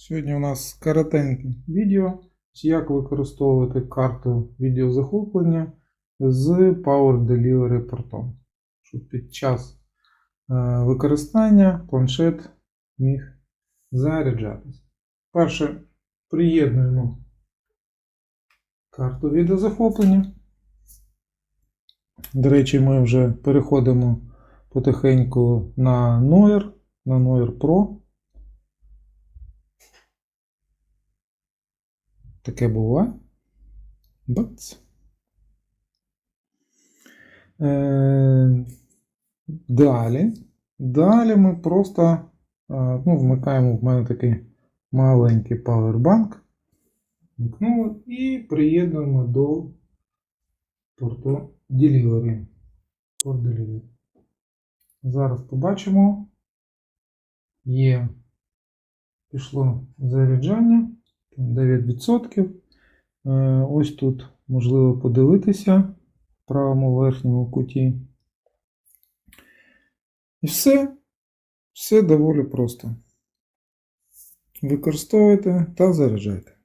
Сьогодні у нас коротеньке відео, як використовувати карту відеозахоплення з Power Delivery портом, щоб під час е, використання планшет міг заряджатися. Перше, приєднуємо карту відеозахоплення. До речі, ми вже переходимо потихеньку на Noir, на Noir Pro. Таке буває. Бац. Е, далі. Далі ми просто е, ну, вмикаємо в мене такий маленький павербанк. Вмикнули і приєднуємо до порту Delivery. Порт Delivery. Зараз побачимо. Є. Пішло заряджання. 9%. Е, Ось тут можливо подивитися в правому верхньому куті. І все. Все доволі просто. Використовуйте та заряджайте.